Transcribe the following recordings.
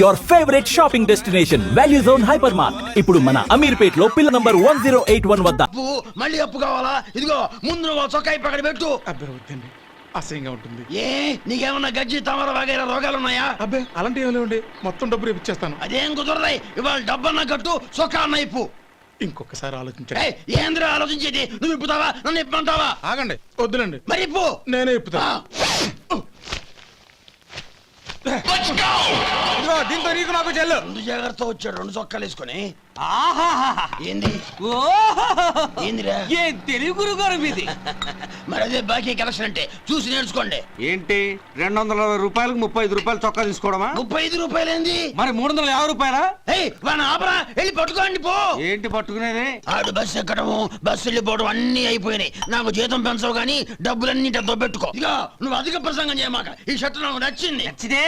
Your favourite shopping destination value zone hyper mart ఇప్పుడు మన అమీర్పేట్లో పిల్ల number one zero eight one వద్ద. అప్పు మళ్ళీ అప్పు కావాలా? ఇదిగో ముందు నువ్వు చొక్కా అక్కడ పెట్టు. అబ్బే వద్దండి. అసహ్యంగా ఉంటుంది. ఏ నీకేమన్నా గజ్జి తమర వగైరా రోగాలు ఉన్నాయా అబ్బే అలాంటి ఏం లేవండి. మొత్తం డబ్బు రేపు ఇచ్చేస్తాను. అదేం కుదరదాయి ఇవాళ డబ్బన్నా కట్టు చొక్కా అన్న ఇప్పు. ఇంకొకసారి ఆలోచించండి. ఏయ్, ఏందిరా ఆలోచించేది? నువ్వు ఇప్పుతావా? నన్ను ఇప్పమంటావా? ఆగండి వద్దులండి. మరి ఇప్పు నేనే ఇప్పుతా. ఇదిగో దీంతో నీకు నాకు చెల్లు. ముందు జాగ్రత్త వచ్చాడు రెండు చొక్కాలు వేసుకొని. ఆహాహాహా. ఏంది? ఓహోహోహో. ఏందిరా? ఏం తెలుగు గురుగారు మీది? మరి అదే బాకీ కలెక్షన్ అంటే చూసి నేర్చుకోండి. ఏంటి? రెండు వందల అరవై రూపాయలకు ముప్పై ఐదు రూపాయలు చొక్కా తీసుకోవడమా? ముప్పై ఐదు రూపాయలు ఏంది మరి మూడు వందల యాభై రూపాయలా? ఏయ్ వాడిని ఆపరా వెళ్ళి పట్టుకోండి పో. ఏంటి పట్టుకునేది? ఆడు బస్సు ఎక్కడము బస్సు వెళ్ళిపోవడం అన్ని అయిపోయినాయి. నాకు జీతం పెంచవు కానీ డబ్బులన్నీ డబ్బు పెట్టుకో ఇక నువ్వు అధిక ప్రసంగం చేయమాక ఈ షర్ట్ నాకు నచ్చింది. నచ్చితే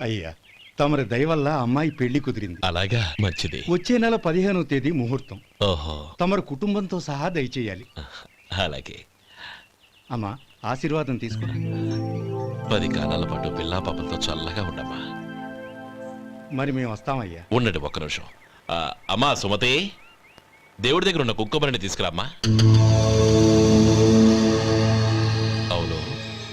అయ్యా తమరి దయ వల్ల అమ్మాయి పెళ్ళి కుదిరింది. అలాగా? మంచిది. వచ్చే నెల పదిహేనవ తేదీ ముహూర్తం. ఓహో. తమరు కుటుంబంతో సహా దయచేయాలి. అలాగే. అమ్మా ఆశీర్వాదం తీసుకురా పది కాలాల పాటు పిల్లా పాపలతో చల్లగా ఉండమ్మా. మరి మేము వస్తామయ్యా. ఉండండి ఒక్క నిమిషం. ఆ, అమ్మా సుమతి దేవుడి దగ్గర ఉన్న కుక్కమరిని తీసుకురామ్మా.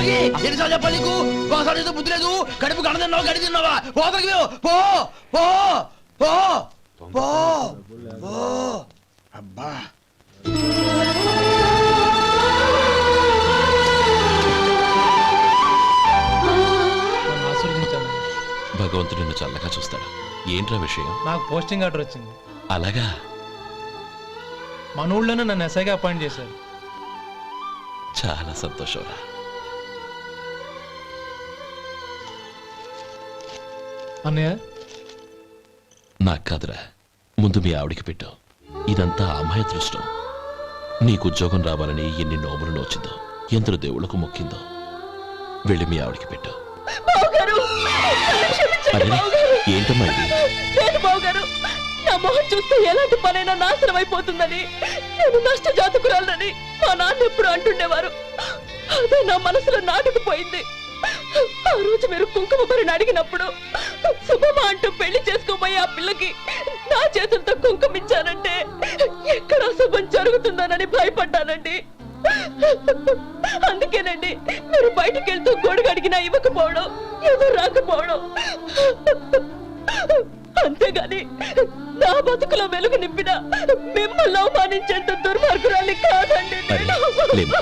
ఎన్నిసార్లు చెప్పాలి నీకు? ఒకసారి బుద్ధి లేదు. కడుపు గడ తిన్నావా? గడి తిన్నావా? పో పో పో పో పో అబ్బా. భగవంతుడు నిన్ను చల్లగా చూస్తాడు. ఏంట్రా విషయం? నాకు పోస్టింగ్ ఆర్డర్ వచ్చింది. అలాగా? మన ఊళ్ళోనే నన్ను ఎస్ఐగా అపాయింట్ చేశారు. చాలా సంతోషంరా అన్నయ్య? నాకు కాదురా. ముందు మీ ఆవిడికి పెట్టు. ఇదంతా అమ్మాయి దృష్టం నీకు ఉద్యోగం రావాలని ఎన్ని నోములు నోచిందో ఎందరు దేవుళ్ళకు మొక్కిందో వెళ్ళి మీ ఆవిడికి పెట్టు. అరే ఏంటమ్మా ఇది? నా మొహం చూస్తే ఎలాంటి పనైనా నాశనం అయిపోతుందని నేను నష్ట జాతకురాలని మా నాన్న ఎప్పుడు అంటుండేవారు. అదే నా మనసులో నాటుకుపోయింది. ఆ రోజు మీరు కుంకుమ భరిని అడిగినప్పుడు శుభమా అంటూ పెళ్ళి చేసుకోబోయే ఆ పిల్లకి నా చేతులతో కుంకుమించానంటే ఎక్కడ అశుభం జరుగుతుందోనని భయపడ్డానండి. అందుకేనండి మీరు బయటికి వెళ్తూ గొడుగు అడిగినా ఇవ్వకపోవడం ఏదో రాకపోవడం. అంతేగాని నా బతుకులో వెలుగు నింపిన మిమ్మల్ని అవమానించేంత దుర్మార్గురాలి కాదండి. అరే, లేమ్మా.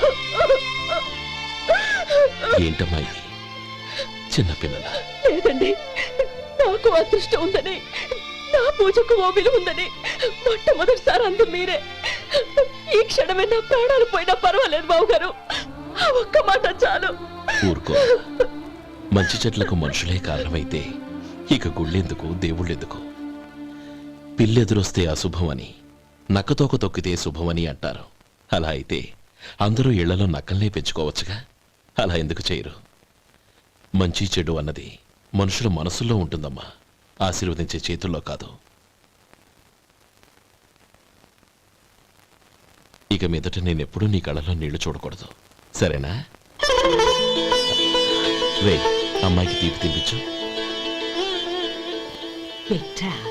ఏంటమ్మా నాకు అదృష్టం ఉందని నా పూజకు ఓ ఉందని మొట్టమొదటిసారి అందు మీరే. ఈ క్షణమే నా ప్రాణాలు పోయినా పర్వాలేదు బాబు గారు ఆ ఒక్క మాట చాలు. ఊరుకో. మంచి చెట్లకు మనుషులే కారణమైతే ఇక గుళ్ళెందుకు దేవుళ్ళెందుకు? పిల్లెదురొస్తే అశుభమని నక్కతోక తొక్కితే శుభమని అంటారు. అలా అయితే అందరూ ఇళ్ళలో నక్కల్నే పెంచుకోవచ్చుగా? అలా ఎందుకు చేయరు? మంచి చెడు అన్నది మనుషుల మనసుల్లో ఉంటుందమ్మా. ఆశీర్వదించే చేతుల్లో కాదు. ఇక మీదట నేనెప్పుడూ నీ కళ్ళలో నీళ్ళు చూడకూడదు. సరేనా? రే అమ్మాయికి తీపి తినిపించు. మధు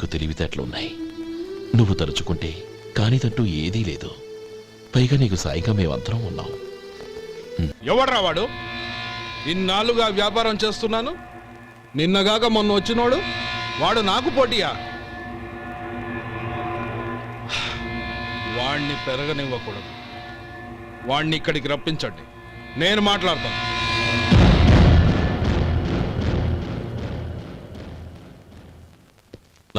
నీకు తెలివితేటలున్నాయి. నువ్వు తలుచుకుంటే కానిదంటూ ఏదీ లేదు. పైగా నీకు సాయిగా మేమందరం ఉన్నాం. ఎవడ్రా వాడు? ఇన్నాళ్ళుగా వ్యాపారం చేస్తున్నాను. నిన్నగాక మొన్న వచ్చినోడు. వాడు నాకు పోటీయా? వాణ్ణి పెరగనివ్వకూడదు. వాణ్ణి ఇక్కడికి రప్పించండి. నేను మాట్లాడతాను.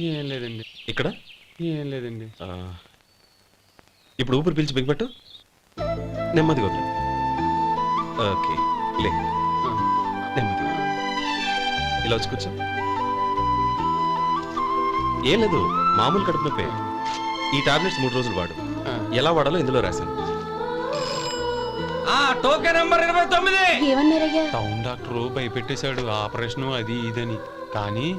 ఏం లేదండి. ఇక్కడ? ఏం లేదండి. ఆ, ఇప్పుడు ఊపిరి పీల్చి బిగ్బట్టు నెమ్మదిగా వదిలి. ఓకే లే. నెమ్మదిగా ఇలా వచ్చి కూర్చో. ఏం లేదు మామూలు కడుపు నొప్పే. ఈ టాబ్లెట్స్ మూడు రోజులు వాడు. ఎలా వాడాలో ఇందులో రాశాను. ఆ టోకెన్ నెంబర్ ఇరవై తొమ్మిది. ఏమన్నారయ్యా? టౌన్ డాక్టర్ భయపెట్టేశాడు. ఆపరేషన్ అది ఇదని. కానీ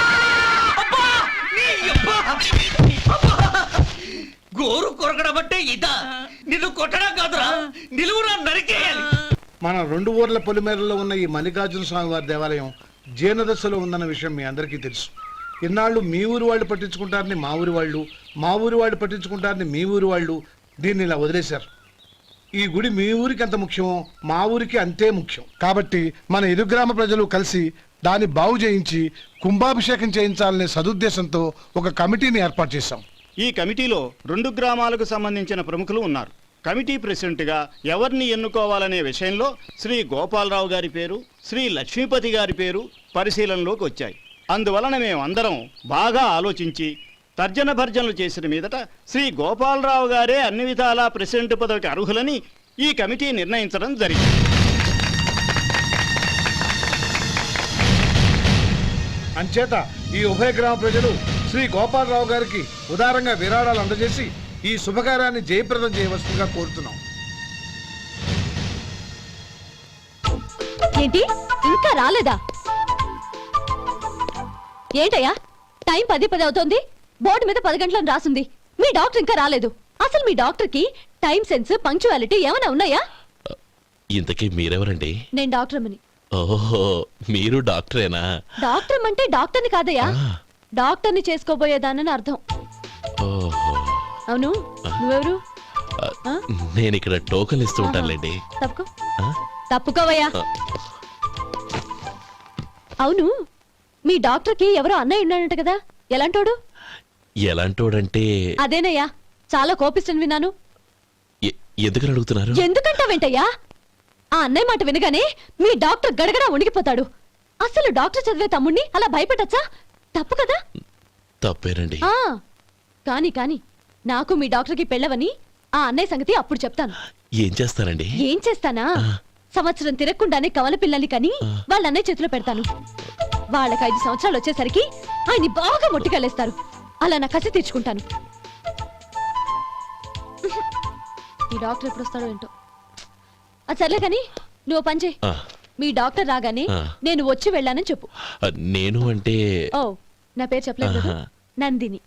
గోరు కొరకడం అంటే ఇదా. నిన్ను కొట్టడం కాదురా. నిలువురా నరికేయాలి. మన రెండు ఊర్ల పొలిమేరలో ఉన్న ఈ మల్లికార్జున స్వామి వారి దేవాలయం జీర్ణదశలో ఉందన్న విషయం మీ అందరికీ తెలుసు. ఇన్నాళ్ళు మీ ఊరు వాళ్ళు పట్టించుకుంటారని మా ఊరి వాళ్ళు మా ఊరి వాళ్ళు పట్టించుకుంటారని మీ ఊరి వాళ్ళు దీన్ని ఇలా వదిలేశారు. ఈ గుడి మీ ఊరికి ఎంత ముఖ్యమో మా ఊరికి అంతే ముఖ్యం. కాబట్టి మన ఇరు గ్రామ ప్రజలు కలిసి దాన్ని బాగు చేయించి కుంభాభిషేకం చేయించాలనే సదుద్దేశంతో ఒక కమిటీని ఏర్పాటు చేశాం. ఈ కమిటీలో రెండు గ్రామాలకు సంబంధించిన ప్రముఖులు ఉన్నారు. కమిటీ ప్రెసిడెంట్గా ఎవరిని ఎన్నుకోవాలనే విషయంలో శ్రీ గోపాలరావు గారి పేరు శ్రీ లక్ష్మీపతి గారి పేరు పరిశీలనలోకి వచ్చాయి. అందువలన మేమందరం బాగా ఆలోచించి తర్జన భర్జనలు చేసిన మీదట శ్రీ గోపాలరావు గారే అన్ని విధాలా ప్రెసిడెంట్ పదవికి అర్హులని ఈ కమిటీ నిర్ణయించడం జరిగింది. అంచేత ఈ ఉభయ గ్రామ ప్రజలు శ్రీ గోపాలరావు గారికి ఉదారంగా విరాళాలు అందజేసి ఈ శుభకార్యాన్ని జయప్రదం చేయవలసిందిగా కోరుతున్నాం. ఏంటి? ఇంకా రాలేదా? ఏంటయ్యా? టైం పది పది అవుతోంది. బోర్డు మీద పది గంటలను రాసింది. మీ డాక్టర్ ఇంకా రాలేదు. అసలు మీ డాక్టర్కి టైం సెన్స్ పంక్చువాలిటీ ఏమైనా ఉన్నాయా? ఇంతకీ మీరెవరండి? నేను డాక్టర్ అమ్మని. ఓహో మీరు డాక్టరేనా? డాక్టర్ అంటే డాక్టర్ని కాదయ్యా. డాక్టర్ని చేసుకోబోయేదానని అర్థం. ఓహో. అవును నువ్వెవరు? ఆ? నేను ఇక్కడ టోకన్ ఇస్తూ ఉంటానులేండి తప్పుకో. ఆ? తప్పుకోవయ్యా. అవును మీ డాక్టర్కి ఎవరో అన్నయ్య ఉన్నాడంట కదా. ఎలాంటోడు? ఎలాంటోడంటే అదేనయ్యా చాలా కోపిస్తని విన్నాను ఎ- ఎందుకని అడుగుతున్నారు? ఎందుకంటావేంటయ్యా? ఆ అన్నయ్య మాట వినగానే మీ డాక్టర్ గడగడ ఉణిగిపోతాడు అసలు డాక్టర్ చదివే తమ్ముణ్ణి అలా భయపెట్టచ్చా? తప్పు కదా? తప్పేనండి. ఆ కాని కాని నాకు మీ డాక్టర్కి పెళ్ళవని ఆ అన్నయ్య సంగతి అప్పుడు చెప్తాను. ఏం చేస్తారండి? ఏం చేస్తానా? సంవత్సరం తిరగకుండానే కవల పిల్లల్ని కని వాళ్ళ అన్నయ్య చేతిలో పెడతాను. వాళ్ళకి ఐదు సంవత్సరాలు వచ్చేసరికి ఆయన్ని బాగా మొట్టికెళ్ళేస్తారు. అలా నా కసి తీర్చుకుంటాను. ఈ డాక్టర్ ఎప్పుడు వస్తాడో ఏంటో. అది సర్లే కానీ నువ్వు పని చేయి. ఆ, మీ డాక్టర్ రాగానే ఆ. నేను వచ్చి వెళ్ళానని చెప్పు. ఆ, నేను అంటే ఓ నా పేరు చెప్పలేదు కదా? ఆహా. నందిని.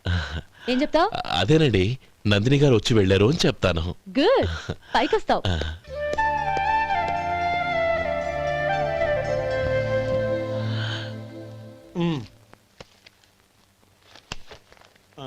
ఏం చెప్తావు? అదేనండి నందిని గారు వచ్చి వెళ్ళారు అని చెప్తాను. గుడ్. పైకొస్తావు. ఆ, ఆ,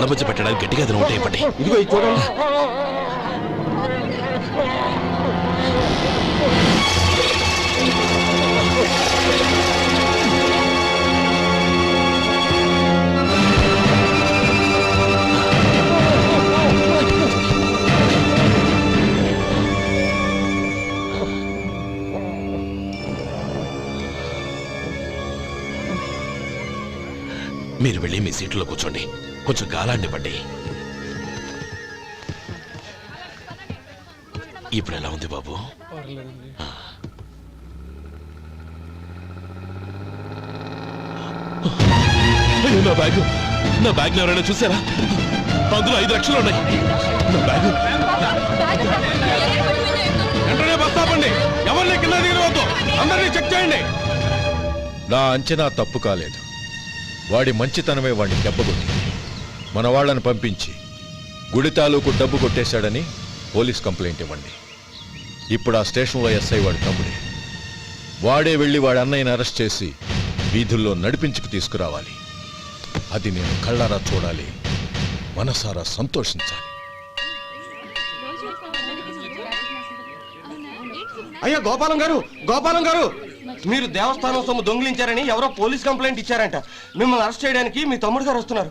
నల్లబుజ్జి పెట్టడానికి గట్టిగా అతను ఉంటాయి పట్టి ఇదిగో చూడండి. మీరు వెళ్ళి మీ సీట్లో కూర్చోండి. కొంచెం గాలాండివ్వండి ఇప్పుడు ఎలా ఉంది బాబు? నా బ్యాగ్. నా బ్యాగ్ ఎవరైనా చూసారా? అందులో ఐదు లక్షలు ఉన్నాయి. నా బ్యాగ్. వెంటనే బస్ ఆపండి ఎవరిని కింద దిగవద్దు అందరినీ చెక్ చేయండి. నా అంచనా తప్పు కాలేదు. వాడి మంచితనమే వాడిని దెబ్బకొట్టింది మన వాళ్ళని పంపించి గుడి తాలూకు డబ్బు కొట్టేశాడని పోలీస్ కంప్లైంట్ ఇవ్వండి. ఇప్పుడు ఆ స్టేషన్లో ఎస్ఐ వాడి తమ్ముడే. వాడే వెళ్ళి వాడి అన్నయ్యని అరెస్ట్ చేసి వీధుల్లో నడిపించుకు తీసుకురావాలి. అది నేను కళ్ళారా చూడాలి మనసారా సంతోషించాలి. అయ్యా గోపాలం గారు గోపాలం గారు! మీరు దేవస్థానం సొమ్ము దొంగిలించారని ఎవరో పోలీస్ కంప్లైంట్ ఇచ్చారంట. మిమ్మల్ని అరెస్ట్ చేయడానికి మీ తమ్ముడు గారు వస్తున్నారు.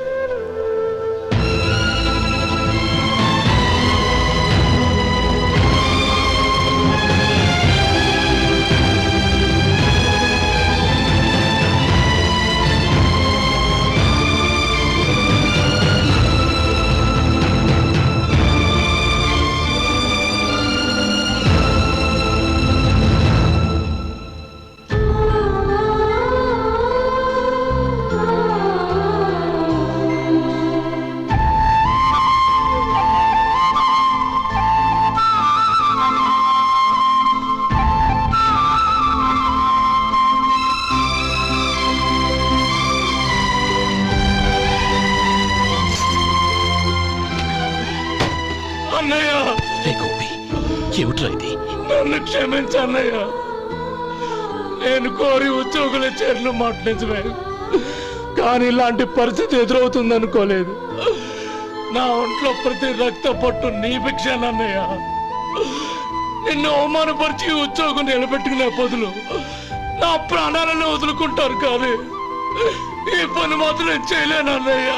ఉద్యోగుల మాట నిజమే కానీ ఇలాంటి పరిస్థితి ఎదురవుతుంది అనుకోలేదు నా ఒంట్లో ప్రతి రక్త పట్టు నీ భిక్షానన్నయ్య నిన్ను అవమానపరిచి ఉద్యోగం నిలబెట్టుకునే బదులు నా ప్రాణాలను వదులుకుంటారు కానీ ఈ పని మాత్రం చేయలేనన్నయ్యా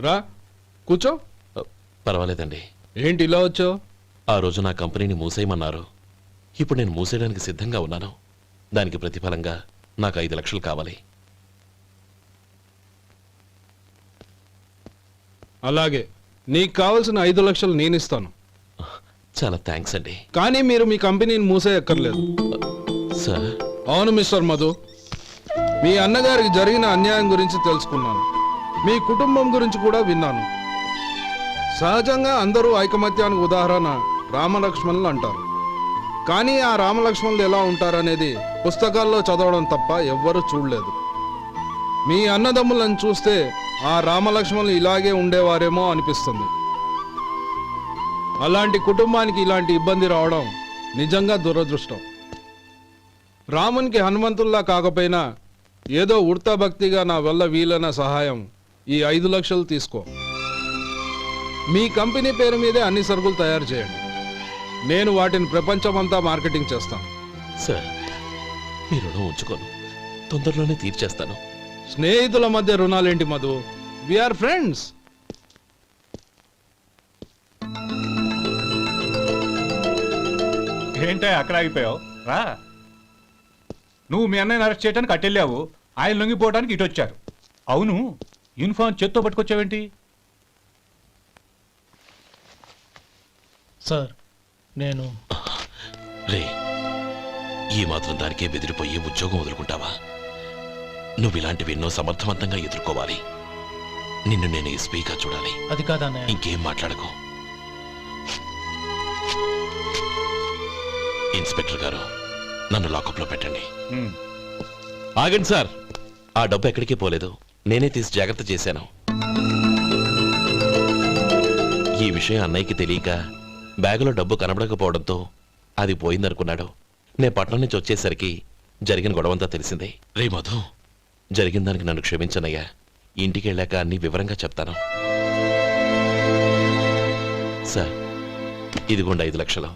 రా కూర్చో. పర్వాలేదండి. ఏంటి ఇలా వచ్చావు? ఆ రోజు నా కంపెనీని మూసేయమన్నారు. ఇప్పుడు నేను మూసేయడానికి సిద్ధంగా ఉన్నాను. దానికి ప్రతిఫలంగా నాకు ఐదు లక్షలు కావాలి. అలాగే నీకు కావాల్సిన ఐదు లక్షలు నేను ఇస్తాను చాలా థ్యాంక్స్ అండి. కానీ మీరు మీ కంపెనీని మూసేయక్కర్లేదు. సార్? అవును మిస్టర్ మధు. మీ అన్నగారికి జరిగిన అన్యాయం గురించి తెలుసుకున్నాను. మీ కుటుంబం గురించి కూడా విన్నాను. సహజంగా అందరూ ఐకమత్యానికి ఉదాహరణ రామలక్ష్మణులు అంటారు. కానీ ఆ రామలక్ష్మణులు ఎలా ఉంటారనేది పుస్తకాల్లో చదవడం తప్ప ఎవ్వరూ చూడలేదు. మీ అన్నదమ్ములను చూస్తే ఆ రామలక్ష్మణులు ఇలాగే ఉండేవారేమో అనిపిస్తుంది. అలాంటి కుటుంబానికి ఇలాంటి ఇబ్బంది రావడం నిజంగా దురదృష్టం. రామునికి హనుమంతుల్లా కాకపోయినా ఏదో ఉడతా భక్తిగా నా వల్ల వీలైన సహాయం ఈ ఐదు లక్షలు తీసుకో. మీ కంపెనీ పేరు మీదే అన్ని సరుకులు తయారు చేయండి. నేను వాటిని ప్రపంచమంతా మార్కెటింగ్ చేస్తాను. సార్ మీ రుణం ఉంచుకోను. తొందరలోనే తీర్చేస్తాను. స్నేహితుల మధ్య రుణాలేంటి మధు? విఆర్ ఫ్రెండ్స్ ఏంటో అక్కడ ఆగిపోయావు? రా. నువ్వు మీ అన్నయ్యని అరెస్ట్ చేయడానికి అట్టెళ్ళావు ఆయన లొంగిపోవడానికి ఇటు వచ్చారు. అవును. యూనిఫామ్ చేత్తో పట్టుకొచ్చావేంటి? సార్ నేను రే ఈ మాత్రం దానికే బెదిరిపోయి ఉద్యోగం వదులుకుంటావా? నువ్వు ఇలాంటివి ఎన్నో సమర్థవంతంగా ఎదుర్కోవాలి. నిన్ను నేను ఎస్పీగా చూడాలి. అది కాదన్నయ్య ఇంకేం మాట్లాడకు. ఇన్స్పెక్టర్ గారు నన్ను లాకప్లో పెట్టండి. ఆగండి సార్. ఆ డబ్బు ఎక్కడికి పోలేదు? నేనే తీసి జాగ్రత్త చేశాను. ఈ విషయం అన్నయ్యకి తెలియక బ్యాగులో డబ్బు కనబడకపోవడంతో అది పోయిందనుకున్నాడు. నేను పట్నం నుంచి వచ్చేసరికి జరిగిన గొడవంతా తెలిసిందే. రే మధు. జరిగిన దానికి నన్ను క్షమించనయ్యా. ఇంటికి వెళ్ళాక అన్ని వివరంగా చెప్తాను. సార్ ఇదిగోండి ఐదు లక్షలు.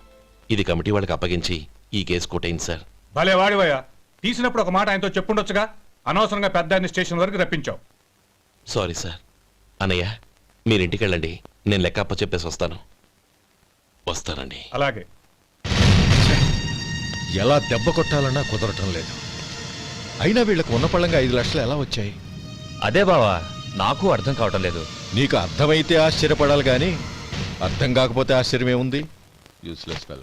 ఇది కమిటీ వాళ్ళకి అప్పగించి ఈ కేసు కొట్టేయండి సార్. భలే వాడివయ్యా. తీసినప్పుడు ఒక మాట ఆయనతో చెప్పుండొచ్చుగా? అనవసరంగా పెద్ద ఆయన స్టేషన్ వరకు రప్పించావు. Sorry sir. అన్నయ్య మీరు ఇంటికి వెళ్ళండి నేను లెక్క అప్ప చెప్పేసి వస్తాను. వస్తానండి. అలాగే. ఎలా దెబ్బ కొట్టాలన్నా కుదరటం లేదు. అయినా వీళ్ళకు ఉన్న పళ్ళంగా ఐదు లక్షలు ఎలా వచ్చాయి? అదే బావా నాకు అర్థం కావటం లేదు. నీకు అర్థమైతే ఆశ్చర్యపడాలి కానీ అర్థం కాకపోతే ఆశ్చర్యం ఏముంది యూస్లెస్ ఫెలో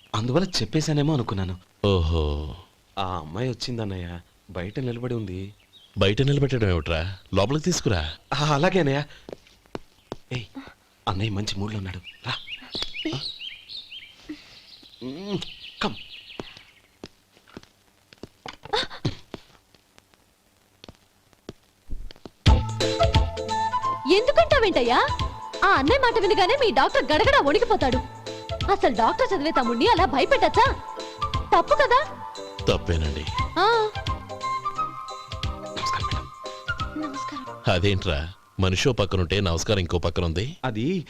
అందువల్ల చెప్పేశానేమో అనుకున్నాను. ఓహో. ఆ అమ్మాయి వచ్చిందన్నయ్య బయట నిలబడి ఉంది. బయట నిలబెట్టడం ఏమిట్రా? లోపలికి తీసుకురా. ఆ, అలాగే అన్నయ్య. ఏయ్ అన్నయ్య మంచి మూడ్లో ఉన్నాడు. రా. Hmm, come. ఎందుకంటావేంటయ్యా? ఆ అన్నయ్య మాట వినగానే మీ డాక్టర్ గడగడ వణికిపోతాడు. అసలు డాక్టర్ చదివే తమ్ముడిని అలా భయపెట్టచ్చా? తప్పు కదా? తప్పేనండి. ఆ. నమస్కారం అదేంట్రా? మనిషో పక్కనుంటే నమస్కారం ఇంకో పక్కన ఉంది అది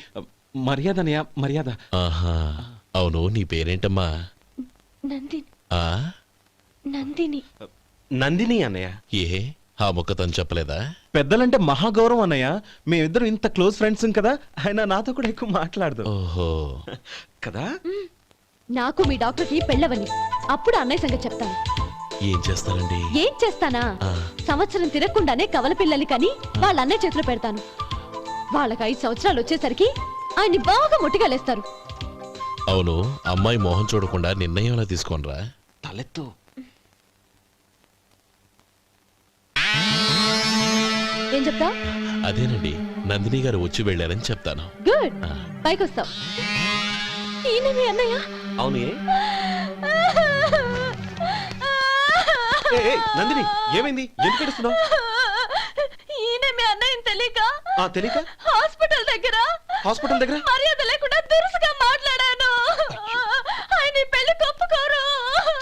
మర్యాద అన్నయ్య మర్యాద. ఆహా. అవును నీ పేరేంటమ్మా? నందిని. ఆ? నందిని. నందిని అన్నయ్య. ఏ? ఆ ముక్క తను చెప్పలేదా? పెద్దలంటే మహాగౌరవం అన్నయ్య. మేమిద్దరం ఇంత క్లోజ్ ఫ్రెండ్స్ కదా ఆయన నాతో కూడా ఎక్కువ మాట్లాడదు. ఓహో. కదా? నాకు మీ డాక్టర్కి పెళ్ళవని. అప్పుడు అన్నయ్య సంగతి చెప్తాను. ఏం చేస్తానండి ఏం చేస్తానా. సంవత్సరం తిరగకుండానే కవల పిల్లల్ని కని వాళ్ళ అన్నయ్య చేతిలో పెడతాను. వాళ్ళకి ఐదు సంవత్సరాలు వచ్చేసరికి ఆయన్ని బాగా ముట్టిగలేస్తారు అవును అమ్మాయి మోహం చూడకుండా నిర్ణయం ఎలా తీసుకోనరా? తలెత్తు. ఏం చెప్తా అదేనండి నందిని గారు వచ్చి వెళ్ళారని చెప్తాను. గుడ్. పైకి వస్తావు ఈయన మీ అన్నయ్య? అవును. ఏ? ఏ, ఏ, నందిని ఏమైంది? ఎందుకు ఏడుస్తున్నావు? ఈయన మీ అన్నయ్యని తెలియక? ఆ తెలియక? హాస్పిటల్ దగ్గర? హాస్పిటల్ దగ్గర? మర్యాద లేకుండా దురుసుగా మాట్లాడాను. ఆయన ఈ పెళ్ళి ఒప్పుకోరు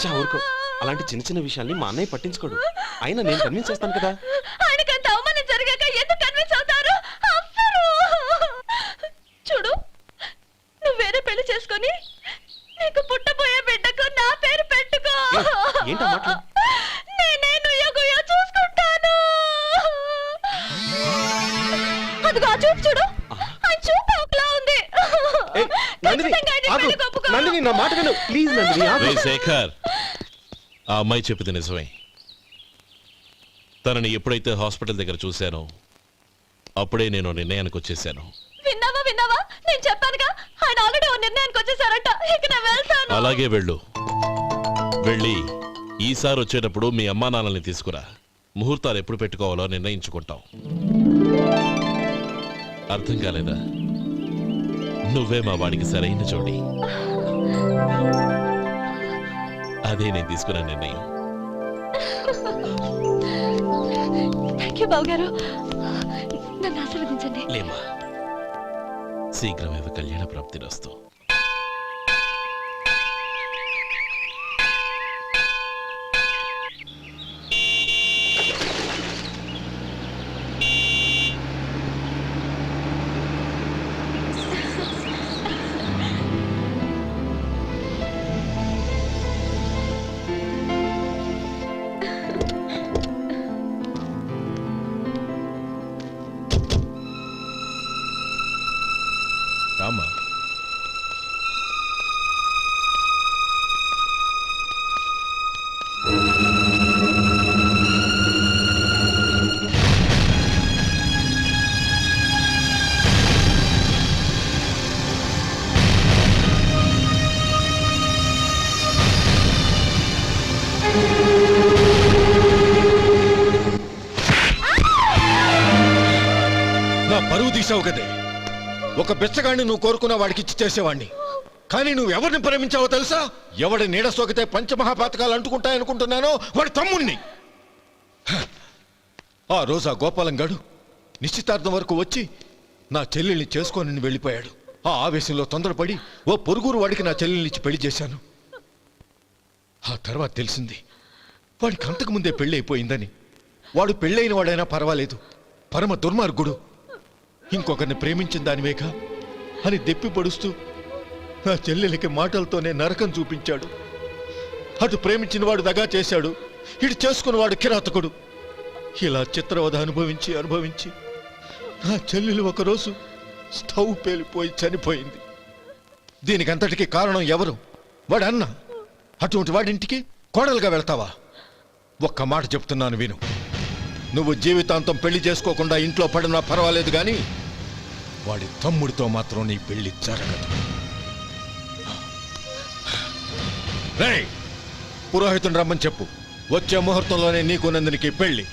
చా ఊరుకో. అలాంటి చిన్న చిన్న విషయాల్ని మా అన్నయ్య పట్టించుకోడు. అయినా నేను కన్విన్స్ చేస్తాను కదా. శేఖర్ ఆ అమ్మాయి చెప్పింది నిజమే. తనని ఎప్పుడైతే హాస్పిటల్ దగ్గర చూశానో అప్పుడే నేను నిర్ణయానికి వచ్చేసాను. విన్నావా విన్నావా? నేను చెప్పానుగా ఆయన ఆల్రెడీ ఓ నిర్ణయానికి వచ్చేసారట. ఇక నేను వెళ్తాను. అలాగే వెళ్ళు. వెళ్ళి ఈసారి వచ్చేటప్పుడు మీ అమ్మా నాన్నల్ని తీసుకురా. ముహూర్తాలు ఎప్పుడు పెట్టుకోవాలో నిర్ణయించుకుంటాం. అర్థం కాలేదా? నువ్వే మా వాడికి సరైన జోడి. అదే నేను తీసుకున్న నిర్ణయం. థ్యాంక్ యూ బావగారు. నన్ను ఆశీర్వదించండి. లేమా శీఘ్రమేవ కళ్యాణ ప్రాప్తి ஆமா బెచ్చగాడిని నువ్వు కోరుకున్న వాడికి ఇచ్చి చేసేవాడిని కానీ నువ్వు ఎవరిని ప్రేమించావో తెలుసా? ఎవడి నీడ సోకితే పంచమహాపాతకాలు అంటుకుంటాయనుకుంటున్నానో వాడి తమ్ముణ్ణి. ఆ రోజు ఆ గోపాలం గడు నిశ్చితార్థం వరకు వచ్చి నా చెల్లెల్ని చేసుకొని వెళ్ళిపోయాడు. ఆ ఆవేశంలో తొందరపడి ఓ పొరుగురు వాడికి నా చెల్లెల్నిచ్చి పెళ్ళి చేశాను. ఆ తర్వాత తెలిసింది వాడికి అంతకు ముందే అయిపోయిందని. వాడు పెళ్ళైన వాడైనా పర్వాలేదు. పరమ దుర్మార్గుడు. ఇంకొకరిని ప్రేమించిన దానివేగా అని దెప్పి పడుస్తూ నా చెల్లెలకి మాటలతోనే నరకం చూపించాడు. అటు ప్రేమించిన వాడు దగా చేశాడు. ఇటు చేసుకున్నవాడు కిరాతకుడు. ఇలా చిత్రవధ అనుభవించి అనుభవించి నా చెల్లెలు ఒకరోజు స్టవ్ పేలిపోయి చనిపోయింది. దీనికంతటికి కారణం ఎవరు? వాడు అన్న అటువంటి వాడింటికి కోడలుగా వెళ్తావా? ఒక్క మాట చెప్తున్నాను విను. నువ్వు జీవితాంతం పెళ్ళి చేసుకోకుండా ఇంట్లో పడినా పర్వాలేదు కానీ వాడి తమ్ముడితో మాత్రం నీ పెళ్ళి జరగదు. పురోహితుని రమ్మని చెప్పు. వచ్చే ముహూర్తంలోనే నీకు నందినికి పెళ్ళి.